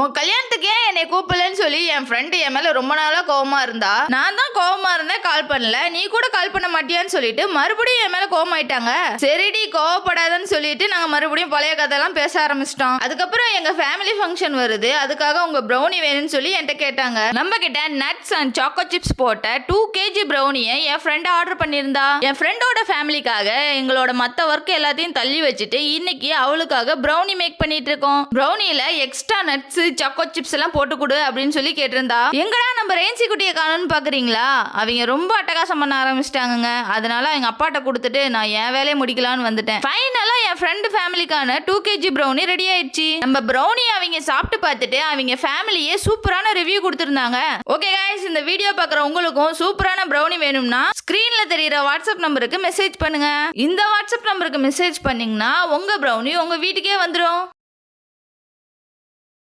உன் கல்யாணத்துக்கு ஏன் என்னை கூப்பிடலன்னு சொல்லி என் ஃப்ரெண்டு என் மேல ரொம்ப நாளா கோவமா இருந்தா? நான் தான் கோவமா இருந்தேன் கால் பண்ணல. நீ கூட கால் பண்ண மாட்டியான்னு சொல்லிட்டு மறுபடியும் என் மேல கோவமாயிட்டாங்க. சரிடி கோவப்படாதன்னு சொல்லிட்டு நாங்க மறுபடியும் பழைய கதையெல்லாம் பேச ஆரம்பிச்சிட்டோம். அதுக்கப்புறம் எங்க ஃபேமிலி ஃபங்க்ஷன் வருது. அதுக்காக உங்க ப்ரௌனி வேணும்னு சொல்லி என்கிட்ட கேட்டாங்க. நம்ம கிட்ட நட்ஸ் அண்ட் சாக்கோ சிப்ஸ் போட்ட டூ கேஜி ப்ரௌனியை என் ஃப்ரெண்ட் ஆர்டர் பண்ணியிருந்தா? என் ஃப்ரெண்டோட ஃபேமிலிக்காக எங்களோட மற்ற ஒர்க் எல்லாத்தையும் தள்ளி வச்சுட்டு இன்னைக்கு அவளுக்காக ப்ரௌனி மேக் பண்ணிட்டு இருக்கோம் ப்ரௌனியில எக்ஸ்ட்ரா நட்ஸ் சாக்கோ சிப்ஸ் எல்லாம் போட்டு கொடு அப்படின்னு சொல்லி கேட்டிருந்தா. எங்கடா நம்ம ரேஞ்சி குட்டியை காணும்னு பாக்குறீங்களா? அவங்க ரொம்ப அட்டகாசம் பண்ண ஆரம்பிச்சிட்டாங்கங்க. அதனால எங்க அப்பாட்ட கொடுத்துட்டு நான் என் வேலையை முடிக்கலாம்னு வந்துட்டேன். ஃபைனலா என் ஃப்ரெண்டு ஃபேமிலிக்கான டூ கேஜி ப்ரௌனி ரெடி ஆயிடுச்சு. நம்ம ப்ரௌனி அவங்க சாப்பிட்டு பார்த்துட்டு அவங்க ஃபேமிலியே சூப்பரான ரிவ்யூ கொடுத்துருந்தாங்க. ஓகே காய்ஸ் இந்த வீடியோ பார்க்குற உங்களுக்கும் சூப்பரான ப்ரௌனி வேணும்னா கீழே தெரியுற வாட்ஸ்அப் நம்பருக்கு மெசேஜ் பண்ணுங்க. இந்த வாட்ஸ்அப் நம்பருக்கு மெசேஜ் பண்ணீங்கன்னா உங்க ப்ரௌனி உங்க வீட்டுக்கே வந்துடும்